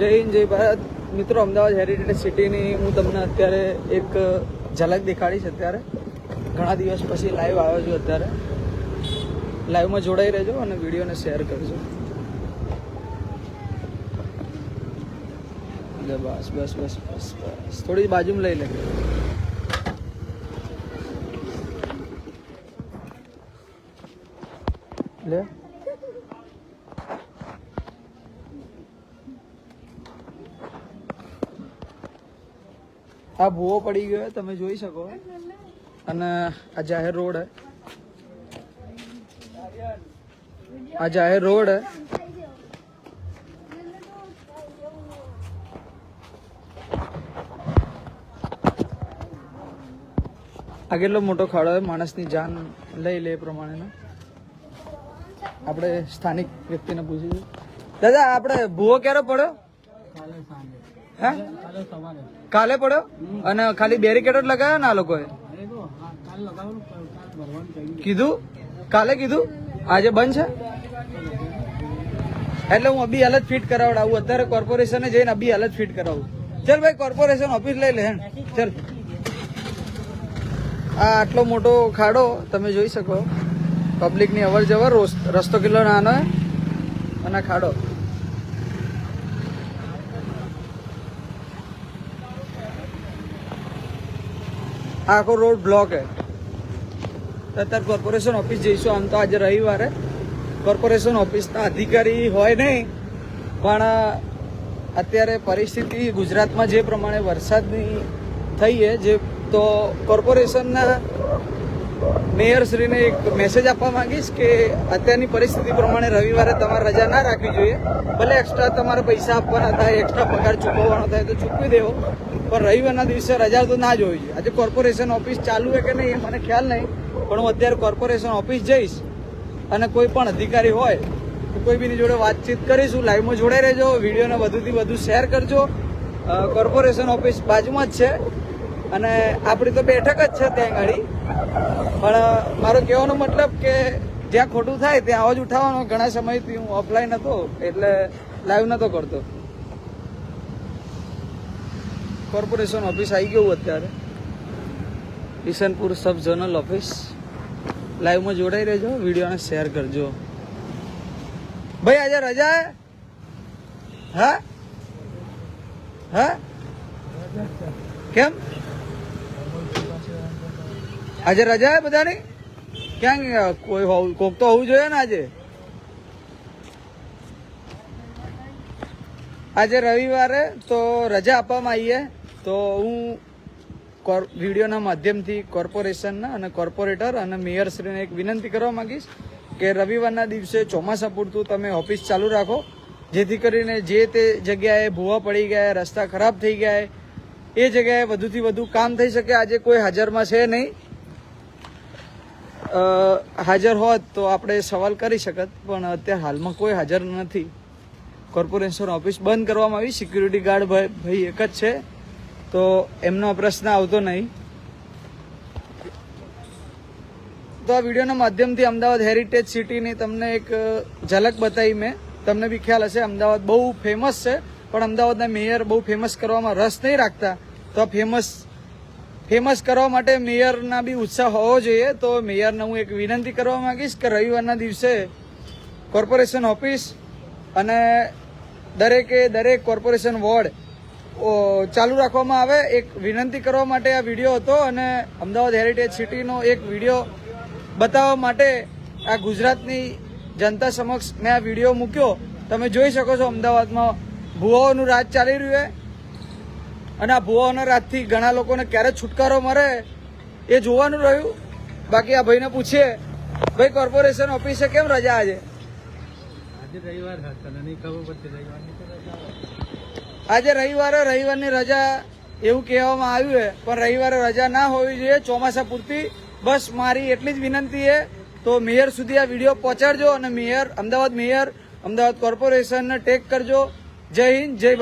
જય હિન્દ, જય ભારત. મિત્રો, અમદાવાદ હેરિટેજ સિટીની હું તમને અત્યારે એક ઝલક દેખાડીશ અત્યારે. ઘણા દિવસ પછી લાઈવ આવ્યો છું અત્યારે. લાઈવમાં જોડાઈ રહેજો અને વિડીયોને શેર કરજો. બસ બસ બસ બસ બસ. થોડી બાજુમાં લઈ લે. લે. આ ભૂવો પડી ગયો તમે જોઈ શકો. અને આ જાહેર રોડ હે. આ જાહેર રોડ હે. આ કેટલો મોટો ખાડો હોય માણસની જાન લઈ લે એ પ્રમાણેનો. આપણે સ્થાનિક વ્યક્તિને પૂછીશું દાદા, આપણે ભૂવો ક્યારે પડ્યો? હે? કાલે પડ્યો? અને ખાલી બેરિકેડ જ લગાવ્યા ને આ લોકોએ? કીધું? કાલે કીધું? આજે બંધ છે? એટલે હું અભી હાલત ફિટ કરાવડાવું. અત્યારે કોર્પોરેશને જઈને અભી હાલત ફિટ કરાવું. ચલ ભાઈ કોર્પોરેશન ઓફિસ લઈ લે ચલ. આ આટલો મોટો ખાડો તમે જોઈ શકો. પબ્લિકની અવર જવર રસ્તો કેટલો નાનો અને ખાડો આ આખો રોડ બ્લોક હે. અત્યારે કોર્પોરેશન ઓફિસ જઈશું, આમ તો આજે રવિવારે. કોર્પોરેશન ઓફિસના અધિકારી હોય નહીં, પણ અત્યારે પરિસ્થિતિ ગુજરાતમાં જે પ્રમાણે વરસાદની થઈ છે જે તો કોર્પોરેશનના મેયરશ્રીને એક મેસેજ આપવા માંગીશ કે અત્યારની પરિસ્થિતિ પ્રમાણે રવિવારે તમારે રજા ના રાખવી જોઈએ. ભલે એક્સ્ટ્રા તમારે પૈસા આપવાના થાય એક્સ્ટ્રા પગાર ચૂકવવાનો થાય, તો ચૂકવી દેવો. પણ રવિવારના દિવસે રજા તો ના જ હોવી જોઈએ આજે કોર્પોરેશન ઓફિસ ચાલુ છે કે નહીં એ મને ખ્યાલ નહીં, પણ હું અત્યારે કોર્પોરેશન ઓફિસ જઈશ અને કોઈ પણ અધિકારી હોય તો કોઈ બીની જોડે વાતચીત કરીશું લાઈવમાં જોડાઈ રહેજો વિડીયોને વધુથી વધુ શેર કરજો. કોર્પોરેશન ઓફિસ બાજુમાં જ છે અને આપણી તો બેઠક જ છે ત્યાં ગાડી. પણ મારો કહેવાનો મતલબ કે જ્યાં ખોટું થાય ત્યાં અવાજ ઉઠાવવાનો. ઘણા સમયથી હું ઓફલાઈન હતો એટલે લાઈવ નહોતો કરતો. કોર્પોરેશન ઓફિસ આવી ગયું અત્યારે. Ishanpur sub zonal office. લાઈવમાં જોડાઈ રહેજો, વિડીયોને શેર કરજો. ભાઈ, આજે રજા હે? હા? કેમ? આજે રજા હે બધાની? ક્યાં? કોઈ કોક તો હોવું જોઈએ ને આજે. આજે રવિવારે તો રજા આપવામાં આવી છે તો હું કોર વિડીયોના માધ્યમથી કોર્પોરેશનના અને કોર્પોરેટર અને મેયરશ્રીને એક વિનંતી કરવા માંગીશ કે રવિવારના દિવસે ચોમાસા પૂરતું તમે ઓફિસ ચાલુ રાખો. જેથી કરીને જે તે જગ્યાએ ભૂવા પડી ગયા, રસ્તા ખરાબ થઈ ગયા, એ જગ્યાએ વધુથી વધુ કામ થઈ શકે. આજે કોઈ હાજરમાં છે નહીં. હાજર હોત તો આપણે સવાલ કરી શકત, પણ અત્યારે હાલમાં કોઈ હાજર નથી. કોર્પોરેશન ઓફિસ બંધ કરવામાં આવી. સિક્યુરિટી ગાર્ડ ભાઈ ભાઈ એક જ છે. તો એમનો પ્રશ્ન આવતો નહીં. તો આ વિડીયોના માધ્યમથી અમદાવાદ હેરિટેજ સિટીની તમને એક ઝલક બતાવી મેં. તમને બી ખ્યાલ હશે, અમદાવાદ બહુ ફેમસ છે, પણ અમદાવાદના મેયર બહુ ફેમસ કરવામાં રસ નહીં રાખતા. તો ફેમસ ફેમસ કરવા માટે મેયરના બી ઉત્સાહ હોવો જોઈએ. તો મેયરને હું એક વિનંતી કરવા માંગીશ કે રવિવારના દિવસે કોર્પોરેશન ઓફિસ અને દરેકે દરેક કોર્પોરેશન વોર્ડ ચાલુ રાખવામાં આવે. એક વિનંતી કરવા માટે આ વીડિયો હતો અને અમદાવાદ હેરિટેજ સિટીનો એક વીડિયો બતાવવા માટે આ ગુજરાતની જનતા સમક્ષ મેં આ વીડિયો મૂક્યો. તમે જોઈ શકો છો અમદાવાદમાં ભુવાઓનું રાજ ચાલી રહ્યું છે. અને આ ભુવાઓના રાજથી ઘણા લોકોને ક્યારે છુટકારો મળે એ જોવાનું રહ્યું. બાકી આ ભાઈને પૂછીએ, ભાઈ કોર્પોરેશન ઓફિસે કેમ રજા આજે? આજે રવિવારે રવિવારની રજા એવું કહેવામાં આવ્યું છે, પણ રવિવારે રજા ના હોવી જોઈએ, ચોમાસા પૂરતી. બસ મારી એટલી જ વિનંતી છે, તો મેયર સુધી આ વીડિયો પહોંચાડજો અને મેયર, અમદાવાદ મેયર, અમદાવાદ કોર્પોરેશનને ટેક કરજો. જય હિન્દ, જય ભારત.